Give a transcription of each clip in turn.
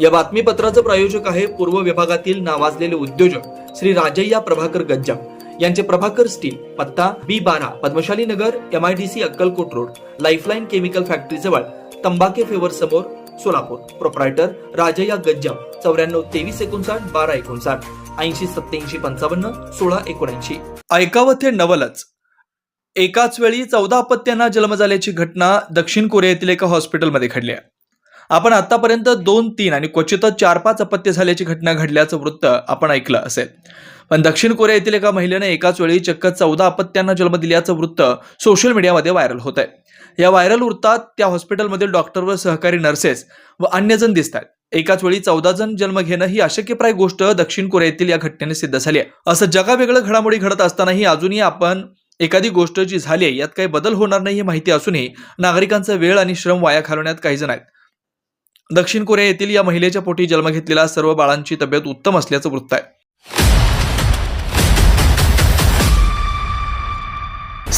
या बातमीपत्राचं प्रायोजक आहे पूर्व विभागातील नावाजलेले उद्योजक श्री राजय्या प्रभाकर गज्जम. यांचे प्रभाकर स्टील पत्ता बी बारा Padmashali Nagar M I D C Akkalkot road lifeline chemical factory जवळ तंबाके फेवर समोर सोलापूर. प्रोप्रायटर राजय्या गज्जम चौऱ्याण्णव तेवीस एकोणसाठ बारा एकोणसाठ ऐंशी सत्याऐंशी पंचावन्न सोळा एकोणऐंशी. ऐकावं ते नवलच. एकाच वेळी चौदा अपत्यांना जन्म झाल्याची घटना दक्षिण कोरियातील एका हॉस्पिटलमध्ये घडली आहे. आपण आतापर्यंत दोन तीन आणि क्वचितच चार पाच अपत्य झाल्याची घटना घडल्याचं वृत्त आपण ऐकलं असेल. पण दक्षिण कोरियातील एका महिलेने एकाच वेळी चक्क चौदा अपत्यांना जन्म दिल्याचं वृत्त सोशल मीडियामध्ये व्हायरल होत आहे या व्हायरल वृत्तात त्या हॉस्पिटलमधील डॉक्टर व सहकारी नर्सेस व अन्य जण दिसत आहेत एकाच वेळी चौदा जण जन्म घेणं ही अशक्यप्राय गोष्ट दक्षिण कोरियातील या घटनेने सिद्ध झाली आहे. असं जगावेगळं घडामोडी घडत असतानाही अजूनही आपण एखादी गोष्ट जी झाली आहे यात काही बदल होणार नाही ही माहिती असूनही नागरिकांचा वेळ आणि श्रम वाया घालवण्यात काही जण आहेत. दक्षिण कोरिया येथील या महिलेच्या पोटी जन्म घेतलेल्या सर्व बाळांची तब्येत उत्तम असल्याचं वृत्त आहे.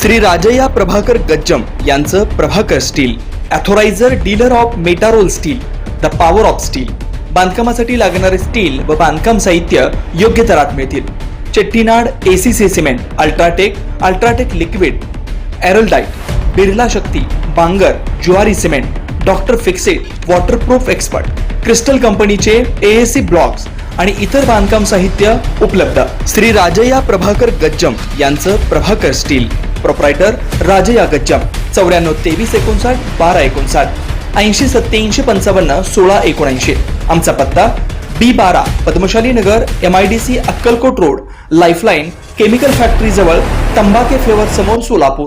श्री राजया प्रभाकर गज्जम यांचं Prabhakar steel authorised dealer of Metarol steel the power of steel. बांधकामासाठी लागणारे स्टील व बांधकाम साहित्य योग्य दरात मिळतील. Chettinad ACC cement UltraTech UltraTech liquid Araldite Birla Shakti Bangur Zuari cement doctor Fixit waterproof expert crystal कंपनीचे एएसी ब्लॉक्स आणि इतर बांधकाम साहित्य उपलब्ध. श्री राजया प्रभाकर गज्जम यांचं प्रभाकर स्टील. प्रोप्रायटर राजया गज्जम. चौऱ्याण्णव तेवीस एकोणसाठ बारा एकोणसाठ. ऐंशी सत्याऐंशी पंचावन्न सोळा एकोणऐंशी. आमचा पत्ता बी बारा Padmashali Nagar M I D C Akkalkot road lifeline chemical factory जवळ तंबाके फ्लेवर समोर सोलापूर.